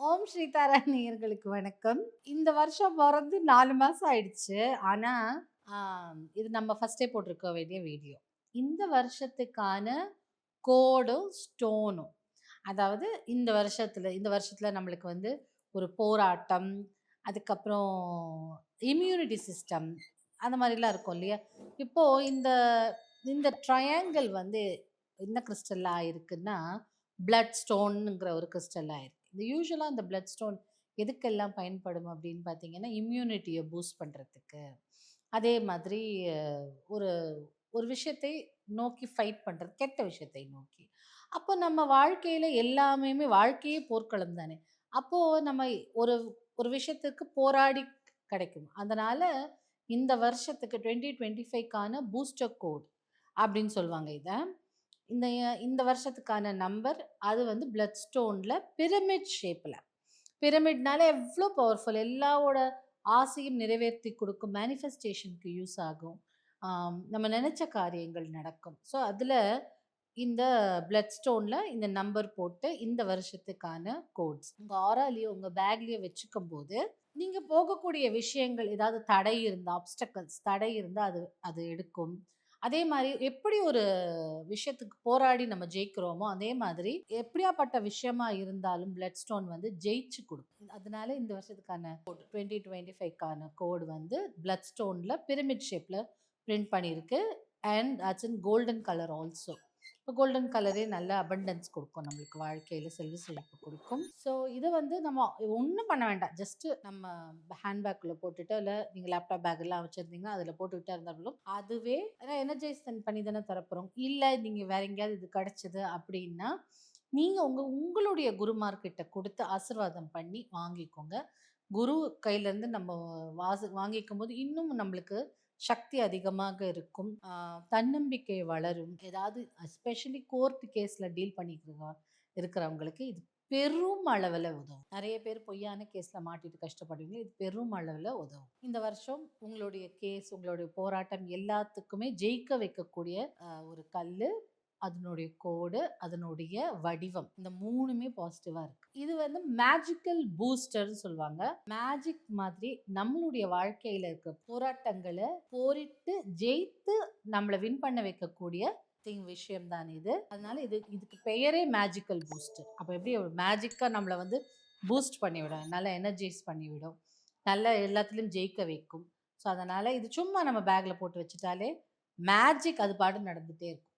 ஓம் ஸ்ரீதாரா நேயர்களுக்கு வணக்கம். இந்த வருஷம் பிறந்து நாலு மாதம் ஆயிடுச்சு. ஆனால் இது நம்ம ஃபஸ்ட்டே போட்டிருக்க வேண்டிய வீடியோ. இந்த வருஷத்துக்கான கோடும் ஸ்டோனும். அதாவது இந்த வருஷத்தில் இந்த வருஷத்தில் நம்மளுக்கு வந்து ஒரு போராட்டம் அதுக்கப்புறம் இம்யூனிட்டி சிஸ்டம் அந்த மாதிரிலாம் இருக்கும் இல்லையா? இப்போது இந்த இந்த ட்ரையாங்கிள் வந்து என்ன கிறிஸ்டல்லாக இருக்குன்னா பிளட் ஸ்டோனுங்கிற ஒரு கிறிஸ்டல்லாக இருக்குது இந்த யூஸ்வலாக இந்த பிளட் ஸ்டோன் எதுக்கெல்லாம் பயன்படும் அப்படின்னு பார்த்தீங்கன்னா இம்யூனிட்டியை பூஸ்ட் பண்ணுறதுக்கு அதே மாதிரி ஒரு ஒரு விஷயத்தை நோக்கி ஃபைட் பண்ணுறது கெட்ட விஷயத்தை நோக்கி. அப்போ நம்ம வாழ்க்கையில் எல்லாமே வாழ்க்கையே போர்க்களம் தானே. அப்போது நம்ம ஒரு ஒரு விஷயத்துக்கு போராடி கிடைக்கும். அதனால் இந்த வருஷத்துக்கு டுவெண்ட்டி டுவெண்ட்டி ஃபைவ்க்கான பூஸ்டர் கோட் அப்படின்னு சொல்லுவாங்க இதை. இந்த இந்த வருஷத்துக்கான நம்பர் அது வந்து பிளட் ஸ்டோனில் பிரமிட் ஷேப்பில் பிரமிட்னால எவ்வளோ பவர்ஃபுல் எல்லாவோட ஆசையும் நிறைவேற்றி கொடுக்கும் மேனிஃபெஸ்டேஷனுக்கு யூஸ் ஆகும். நம்ம நினச்ச காரியங்கள் நடக்கும். ஸோ அதில் இந்த பிளட் ஸ்டோனில் இந்த நம்பர் போட்டு இந்த வருஷத்துக்கான கோட்ஸ் உங்கள் ஆராலேயோ உங்கள் பேக்லேயோ வச்சுக்கும் போது நீங்கள் போகக்கூடிய விஷயங்கள் ஏதாவது தடை இருந்தால் ஆப்ஸ்டக்கல்ஸ் தடை இருந்தால் அது அது எடுக்கும். அதே மாதிரி எப்படி ஒரு விஷயத்துக்கு போராடி நம்ம ஜெயிக்கிறோமோ அதே மாதிரி எப்படியாப்பட்ட விஷயமா இருந்தாலும் பிளட் ஸ்டோன் வந்து ஜெயிச்சு கொடுக்கும். அதனால இந்த வருஷத்துக்கான கோட் டுவெண்ட்டி டுவெண்ட்டி ஃபைவ்க்கான கோடு வந்து பிளட் ஸ்டோனில் பிரமிட் ஷேப்பில் பிரிண்ட் பண்ணியிருக்கு. And it's in golden colour also இப்போ கோல்டன் கலரே நல்ல அபண்டன்ஸ் கொடுக்கும் நம்மளுக்கு வாழ்க்கையில் செல்வ செழிப்பு கொடுக்கும். ஸோ இதை வந்து நம்ம ஒன்றும் பண்ண வேண்டாம். ஜஸ்ட்டு நம்ம ஹேண்ட்பேக்கில் போட்டுட்டு இல்லை நீங்கள் லேப்டாப் பேக் எல்லாம் வச்சுருந்தீங்கன்னா அதில் போட்டுக்கிட்டே இருந்தாலும் அதுவே எனர்ஜைஸ் பண்ணி தானே தரப்போகிறோம் இல்லை நீங்கள் வேற எங்கேயாவது இது கிடச்சிது அப்படின்னா நீங்கள் உங்கள் உங்களுடைய குருமார்கிட்ட கொடுத்து ஆசீர்வாதம் பண்ணி வாங்கிக்கோங்க. குரு கையிலேருந்து நம்ம வாசு வாங்கிக்கும் போது இன்னும் நம்மளுக்கு சக்தி அதிகமாக இருக்கும். தன்னம்பிக்கை வளரும். ஏதாவது எஸ்பெஷலி கோர்ட் கேஸில் டீல் பண்ணிக்கிறவங்க இருக்கிறவங்களுக்கு இது பெரும் அளவில் உதவும். நிறைய பேர் பொய்யான கேஸில் மாட்டிட்டு கஷ்டப்படுவீங்க. இது பெரும் அளவில் உதவும். இந்த வருஷம் உங்களுடைய கேஸ் உங்களுடைய போராட்டம் எல்லாத்துக்குமே ஜெயிக்க வைக்கக்கூடிய ஒரு கல் அதனுடைய கோடு அதனுடைய வடிவம். இந்த மூணுமே பாசிட்டிவாக இருக்கு. இது வந்து மேஜிக்கல் பூஸ்டர்னு சொல்லுவாங்க. மேஜிக் மாதிரி நம்மளுடைய வாழ்க்கையில் இருக்க போராட்டங்களை போரிட்டு ஜெயித்து நம்மளை வின் பண்ண வைக்கக்கூடிய திங் விஷயம் தான் இது. அதனால இது இதுக்கு பெயரே மேஜிக்கல் பூஸ்டர் அப்போ எப்படி மேஜிக்காக நம்மளை வந்து பூஸ்ட் பண்ணிவிடும்? நல்லா எனர்ஜைஸ் பண்ணிவிடும். நல்ல எல்லாத்துலேயும் ஜெயிக்க வைக்கும். ஸோ அதனால் இது சும்மா நம்ம பேக்கில் போட்டு வச்சுட்டாலே மேஜிக் அது பாட்டு நடந்துகிட்டே இருக்கும்.